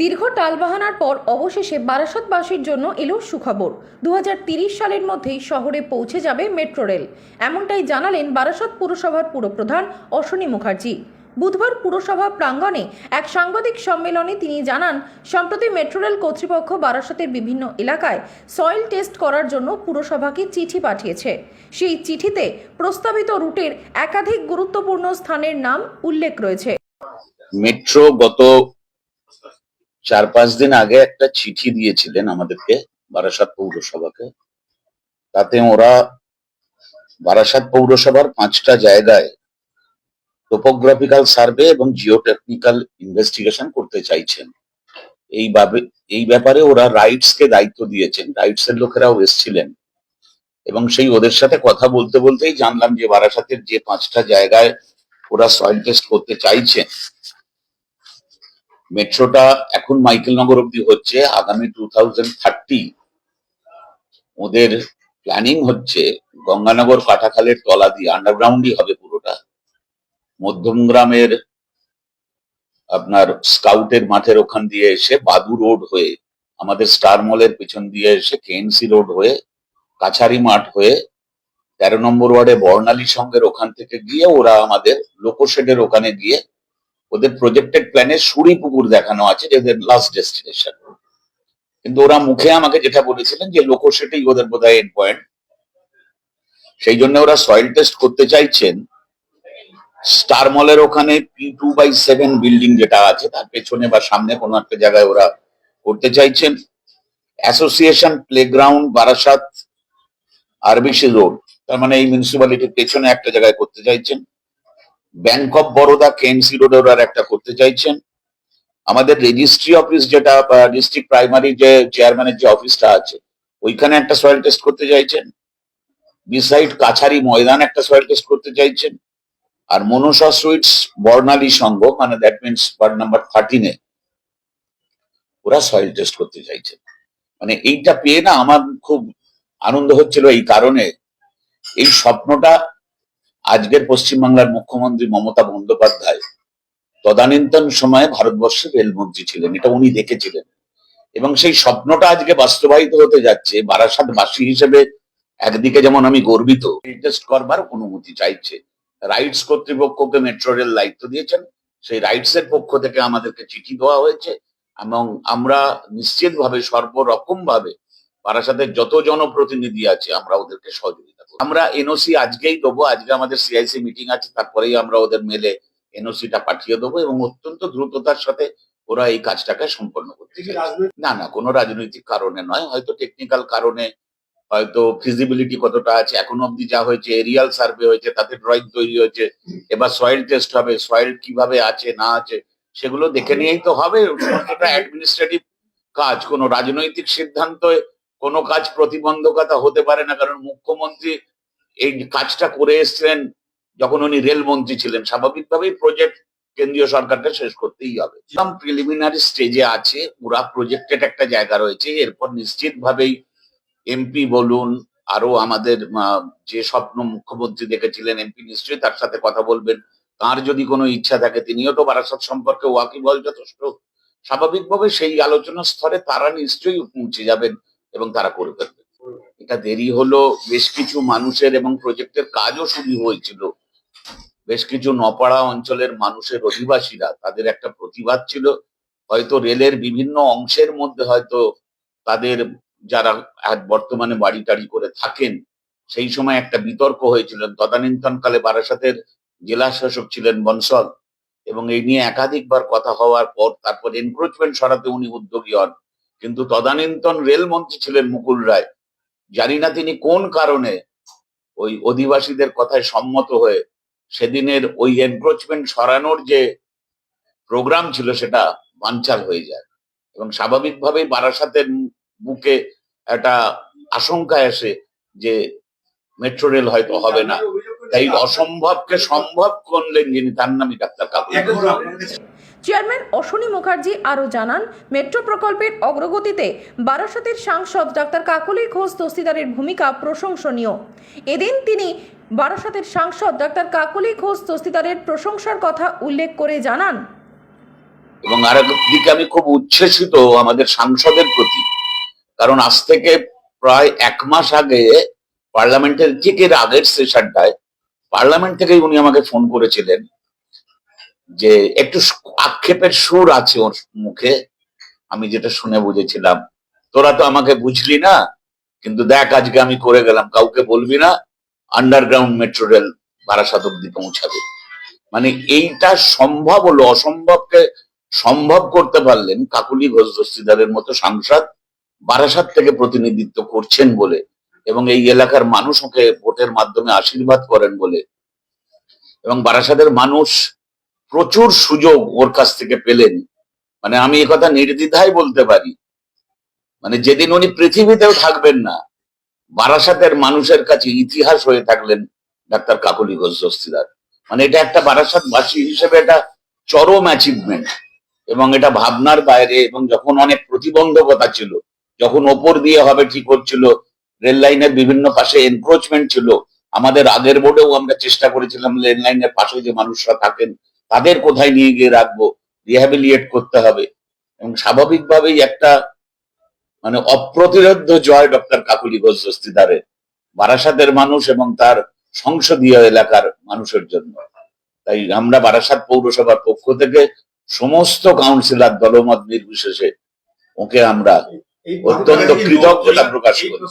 দীর্ঘ টালবাহানার পর অবশেষে বারাসতবাসীর জন্য এলো সুখবর। দু সালের মধ্যেই শহরে পৌঁছে যাবে মেট্রো রেল। এমনটাই জানালেন বারাসত পুরসভার পুরপ্রধান অশ্বনী মুখার্জি। বুধবার পুরসভা প্রাঙ্গণে এক সাংবাদিক সম্মেলনে তিনি জানান, সম্প্রতি মেট্রো রেল কর্তৃপক্ষ বারাসতের বিভিন্ন এলাকায় সয়েল টেস্ট করার জন্য পুরসভাকে চিঠি পাঠিয়েছে। সেই চিঠিতে প্রস্তাবিত রুটের একাধিক গুরুত্বপূর্ণ স্থানের নাম উল্লেখ রয়েছে। মেট্রো গত চার পাঁচ দিন আগে একটা চিঠি দিয়েছিলেন আমাদেরকে বারাসাত পৌরসভাকে। তাতে ওরা বারাসাত পৌরসভার পাঁচটা জায়গায় টোপোগ্রাফিক্যাল সার্ভে এবং জিওটেকনিক্যাল ইনভেস্টিগেশন করতে চাইছেন। এইভাবে এই ব্যাপারে ওরা রাইটস কে দায়িত্ব দিয়েছেন। রাইটস এর লোকেরাও এসছিলেন। এবং সেই ওদের সাথে কথা বলতে বলতেই জানলাম যে বারাসাতের যে পাঁচটা জায়গায় ওরা সয়েল টেস্ট করতে চাইছেন মেট্রোটা এখন মাইকেলনগর অব্দি হচ্ছে। আগামী টু থাউজেন্ড থার্টি ওদের প্ল্যানিং হচ্ছে গঙ্গানগর কাটাখালের তলা দিয়ে আন্ডারগ্রাউন্ডই হবে পুরোটা। মধ্যমগ্রামের আপনার স্কাউটের মাঠের ওখান দিয়ে এসে বাদু রোড হয়ে, আমাদের স্টার মলের পিছন দিয়ে এসে কেএনসি রোড হয়ে, কাছারি মাঠ হয়ে, তেরো নম্বর ওয়ার্ডে বর্ণালী সঙ্গের ওখান থেকে গিয়ে ওরা আমাদের লোকোশেডের ওখানে গিয়ে ওদের প্রজেক্টেড প্ল্যানে সুরি পুকুর দেখানো আছে যে ওদের লাস্ট ডেস্টিনেশন কিন্তু ওরা মুখে আমাকে যেটা বলেছিলেন যে লোকোশেটেই ওদের বোধহয় এন্ড পয়েন্ট সেই জন্য ওরা সয়েল টেস্ট করতে চাইছেন। স্টার মলের ওখানে P two by seven building যেটা আছে, তার পেছনে বা সামনে কোনো একটা জায়গায় ওরা করতে চাইছেন। Association playground Barasat RBC road তার মানে এই মিউনিসিপ্যালিটির পেছনে একটা জায়গায় করতে চাইছেন। ব্যাংক অফ বরোদা, কেএমসি রোডে ওরা একটা করতে চাইছেন। আমাদের রেজিস্ট্রি অফিস যেটা ডিস্ট্রিক্ট প্রাইমারি যে চেয়ারম্যানের যে অফিসটা আছে, ওইখানে একটা সয়েল টেস্ট করতে চাইছেন। বিসাইড কাছারি ময়দান একটা সয়েল টেস্ট করতে চাইছেন। আর মনসা সুইটস বর্ণালী সংঘ মানে দ্যাট মিনস ওয়ার্ড নাম্বার থার্টিনে ওরা সয়েল টেস্ট করতে চাইছেন। মানে এইটা পেয়ে না আমার খুব আনন্দ হচ্ছিল এই কারণে। এই স্বপ্নটা আজকের পশ্চিমবাংলার মুখ্যমন্ত্রী মমতা বন্দ্যোপাধ্যায় তদানীন্তন সময়ে ভারতবর্ষের রেলমন্ত্রী ছিলেন, এটা উনি দেখেছিলেন। এবং সেই স্বপ্নটা আজকে বাস্তবায়িত হতে যাচ্ছে, বারাসাতবাসী হিসেবে একদিকে যেমন আমি গর্বিত করবার অনুমতি চাইছে। রাইটস কর্তৃপক্ষকে মেট্রো রেল দায়িত্ব দিয়েছেন, সেই রাইটস এর পক্ষ থেকে আমাদেরকে চিঠি দেওয়া হয়েছে এবং আমরা নিশ্চিতভাবে সর্বরকম ভাবে বারাসাতের যত জনপ্রতিনিধি আছে, আমরা ওদেরকে সহযোগিতা আমরা এনওসি আজকেই দেবো আজকে আমাদের সিআইসি মিটিং আছে তারপরেই আমরা ওদের মেলে এনওসিটা পাঠিয়ে দেবো এবং অত্যন্ত দ্রুততার সাথে ওরা এই কাজটাকে সম্পন্ন করতে না না কোনো রাজনৈতিক কারণে নয় হয়তো টেকনিক্যাল কারণে হয়তো ফিজিবিলিটি কতটা আছে এখন অব্দি যা হয়েছে এরিয়াল সার্ভে হয়েছে তাতে ড্রয়িং তৈরি হয়েছে এবার সয়েল টেস্ট হবে সয়েল কীভাবে আছে না আছে সেগুলো দেখে নিয়েই তো হবে। অ্যাডমিনিস্ট্রেটিভ কাজ কোনো রাজনৈতিক সিদ্ধান্তে কোনো কাজ প্রতিবন্ধকতা হতে পারে না, কারণ মুখ্যমন্ত্রী এই কাজটা করে এসেছিলেন যখন উনি রেল মন্ত্রী ছিলেন। স্বাভাবিকভাবেই প্রজেক্ট কেন্দ্রীয় সরকারকে শেষ করতেই হবে। প্রিলিমিনারি স্টেজে আছে, পুরা প্রজেক্টেড একটা জায়গা রয়েছে। এরপর নিশ্চিতভাবেই এমপি বলুন আরও আমাদের যে স্বপ্ন মুখ্যমন্ত্রী দেখেছিলেন এমপি নিশ্চয়ই তার সাথে কথা বলবেন। তার যদি কোনো ইচ্ছা থাকে, তিনিও তো বারাসত সম্পর্কে ওয়াকিবল যথেষ্ট। স্বাভাবিকভাবে সেই আলোচনা স্তরে তারা নিশ্চয়ই পৌঁছে যাবেন। এবং তারা করে ফেলবেন এটা দেরি হলো, বেশ কিছু মানুষের এবং প্রজেক্টের কাজও শুরু হয়েছিল। বেশ কিছু নপাড়া অঞ্চলের মানুষের অধিবাসীরা, তাদের একটা প্রতিবাদ ছিল। হয়তো রেলের বিভিন্ন অংশের মধ্যে হয়তো তাদের যারা বর্তমানে বাড়ি টাড়ি করে থাকেন, সেই সময় একটা বিতর্ক হয়েছিল। তদানীন্তনকালে বারাসাতের জেলা শাসক ছিলেন বনসল এবং এই নিয়ে একাধিকবার কথা হওয়ার পর তারপর এনক্রোচমেন্ট সরাতে উনি উদ্যোগী হন। কিন্তু তদানীন্তন রেলমন্ত্রী ছিলেন মুকুল রায়। জানি না তিনি কোন কারণে ওই অধিবাসীদের কথায় সম্মত হয়ে সেদিনের ওই এনক্রোচমেন্ট সরানোর যে প্রোগ্রাম ছিল সেটা বানচাল হয়ে যায়। এবং স্বাভাবিকভাবেই বারাসাতের বুকে একটা আশঙ্কা আসে যে মেট্রো রেল হয়তো হবে না। তাই অসম্ভবকে সম্ভব করলেন যিনি, তার নামই ডাক্তার কাকুর চেয়ারম্যান অশ্বনী মুখার্জি আরও জানান, মেট্রো প্রকল্পের অগ্রগতিতে বারাসতের সাংসদ ডাক্তার কাকলি ঘোষ দস্তিদারের ভূমিকা প্রশংসনীয়। এদিন তিনি বারাসতের সাংসদ ডাক্তার কাকলি ঘোষ দস্তিদারের প্রশংসার কথা উল্লেখ করে জানান। এবং আরেকদিকে আমি খুব উচ্ছ্বসিত আমাদের সাংসদের প্রতি, কারণ আজ থেকে প্রায় এক মাস আগে পার্লামেন্টের ঠিক এর আগের সেশনটায় পার্লামেন্ট থেকেই উনি আমাকে ফোন করেছিলেন। যে একটু আক্ষেপের সুর আছে ওর মুখে। আমি যেটা শুনে বুঝেছিলাম। তোরা তো আমাকে বুঝলি না, কিন্তু দেখ আজকে আমি করে গেলাম। কাউকে বলবি না আন্ডারগ্রাউন্ড মেট্রো রেল বারাসাত অব্দি পৌঁছাবে। মানে এইটা সম্ভব হলো, অসম্ভবকে সম্ভব করতে পারলেন কাকুলি ঘোষ দস্তিদারের মতো সাংসদ বারাসাত থেকে প্রতিনিধিত্ব করছেন বলে এবং এই এলাকার মানুষ ওকে ভোটের মাধ্যমে আশীর্বাদ করেন বলে। এবং বারাসাতের মানুষ প্রচুর সুযোগ ওর কাছ থেকে পেলেন। মানে আমি কথা নির্দ্বিধায় বলতে পারি। মানে যেদিন উনি পৃথিবীতেও থাকবেন না, বারাসাতের মানুষের কাছে ইতিহাস হয়ে থাকলেন ডাক্তার কাকলি ঘোষ দস্তিদার মানে এটা একটা বারাসাতবাসী হিসেবে এটা চরম অ্যাচিভমেন্ট এবং এটা ভাবনার বাইরে এবং যখন অনেক প্রতিবন্ধকতা ছিল, যখন ওপর দিয়ে হবে ঠিক হচ্ছিল, রেল লাইনের বিভিন্ন পাশে এনক্রোচমেন্ট ছিল, আমাদের আগের বোর্ডেও আমরা চেষ্টা করেছিলাম রেল লাইনের পাশে যে মানুষরা থাকেন তাদের কোথায় নিয়ে গিয়ে রাখব? রিহ্যাবিলিয়েট করতে হবে। এবং স্বাভাবিকভাবেই একটা মানে অপ্রতিরোধ্য জয় ডক্টর কাকুলি ঘোষ দস্তিদারের বারাসাতের মানুষ এবং তার সংসদীয় এলাকার মানুষের জন্য। তাই আমরা বারাসাত পৌরসভার পক্ষ থেকে সমস্ত কাউন্সিলর দলমত নির্বিশেষে ওকে আমরা অত্যন্ত কৃতজ্ঞতা প্রকাশ করি